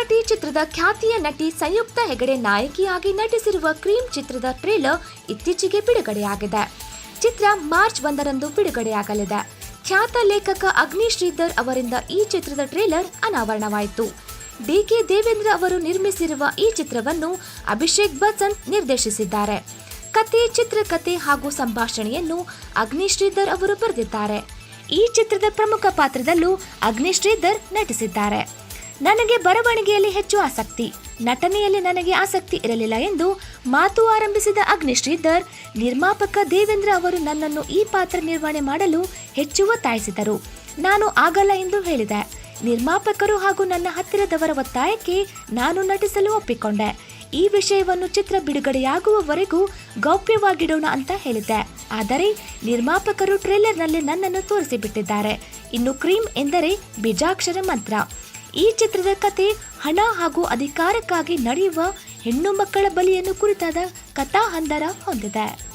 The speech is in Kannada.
ಮರಾಠಿ ಚಿತ್ರದ ಖ್ಯಾತಿಯ ನಟಿ ಸಂಯುಕ್ತ ಹೆಗಡೆ ನಾಯಕಿಯಾಗಿ ನಟಿಸಿರುವ ಕ್ರೀಮ್ ಚಿತ್ರದ ಟ್ರೇಲರ್ ಇತ್ತೀಚೆಗೆ ಬಿಡುಗಡೆಯಾಗಿದೆ. ಚಿತ್ರ ಮಾರ್ಚ್ ಒಂದರಂದು ಬಿಡುಗಡೆಯಾಗಲಿದೆ. ಖ್ಯಾತ ಲೇಖಕ ಅಗ್ನಿ ಶ್ರೀಧರ್ ಅವರಿಂದ ಈ ಚಿತ್ರದ ಟ್ರೇಲರ್ ಅನಾವರಣವಾಯಿತು. ಡಿ ಕೆ ದೇವೇಂದ್ರ ಅವರು ನಿರ್ಮಿಸಿರುವ ಈ ಚಿತ್ರವನ್ನು ಅಭಿಷೇಕ್ ಬಚ್ಚನ್ ನಿರ್ದೇಶಿಸಿದ್ದಾರೆ. ಕತೆ, ಚಿತ್ರಕತೆ ಹಾಗೂ ಸಂಭಾಷಣೆಯನ್ನು ಅಗ್ನಿ ಶ್ರೀಧರ್ ಅವರು ಬರೆದಿದ್ದಾರೆ. ಈ ಚಿತ್ರದ ಪ್ರಮುಖ ಪಾತ್ರದಲ್ಲೂ ಅಗ್ನಿ ಶ್ರೀಧರ್ ನಟಿಸಿದ್ದಾರೆ. ನನಗೆ ಬರವಣಿಗೆಯಲ್ಲಿ ಹೆಚ್ಚು ಆಸಕ್ತಿ. ನಟನೆಯಲ್ಲಿ ನನಗೆ ಆಸಕ್ತಿ ಇರಲಿಲ್ಲ ಎಂದು ಮಾತು ಆರಂಭಿಸಿದ ಅಗ್ನಿ ಶ್ರೀಧರ್, ನಿರ್ಮಾಪಕ ದೇವೇಂದ್ರ ಅವರು ನನ್ನನ್ನು ಈ ಪಾತ್ರ ನಿರ್ವಹಣೆ ಮಾಡಲು ಹೆಚ್ಚು ಒತ್ತಾಯಿಸಿದರು. ನಾನು ಆಗಲ್ಲ ಎಂದು ಹೇಳಿದೆ. ನಿರ್ಮಾಪಕರು ಹಾಗೂ ನನ್ನ ಹತ್ತಿರದವರ ಒತ್ತಾಯಕ್ಕೆ ನಾನು ನಟಿಸಲು ಒಪ್ಪಿಕೊಂಡೆ. ಈ ವಿಷಯವನ್ನು ಚಿತ್ರ ಬಿಡುಗಡೆಯಾಗುವವರೆಗೂ ಗೌಪ್ಯವಾಗಿಡೋಣ ಅಂತ ಹೇಳಿದ್ದೆ. ಆದರೆ ನಿರ್ಮಾಪಕರು ಟ್ರೇಲರ್ನಲ್ಲಿ ನನ್ನನ್ನು ತೋರಿಸಿಬಿಟ್ಟಿದ್ದಾರೆ. ಇನ್ನು ಕ್ರೀಮ್ ಎಂದರೆ ಬಿಜಾಕ್ಷರ ಮಂತ್ರ. ಈ ಚಿತ್ರದ ಕತೆ ಹಣ ಹಾಗೂ ಅಧಿಕಾರಕ್ಕಾಗಿ ನಡೆಯುವ ಹೆಣ್ಣು ಮಕ್ಕಳ ಬಲಿಯನ್ನು ಕುರಿತಾದ ಕಥಾ ಹಂದರ ಹೊಂದಿದೆ.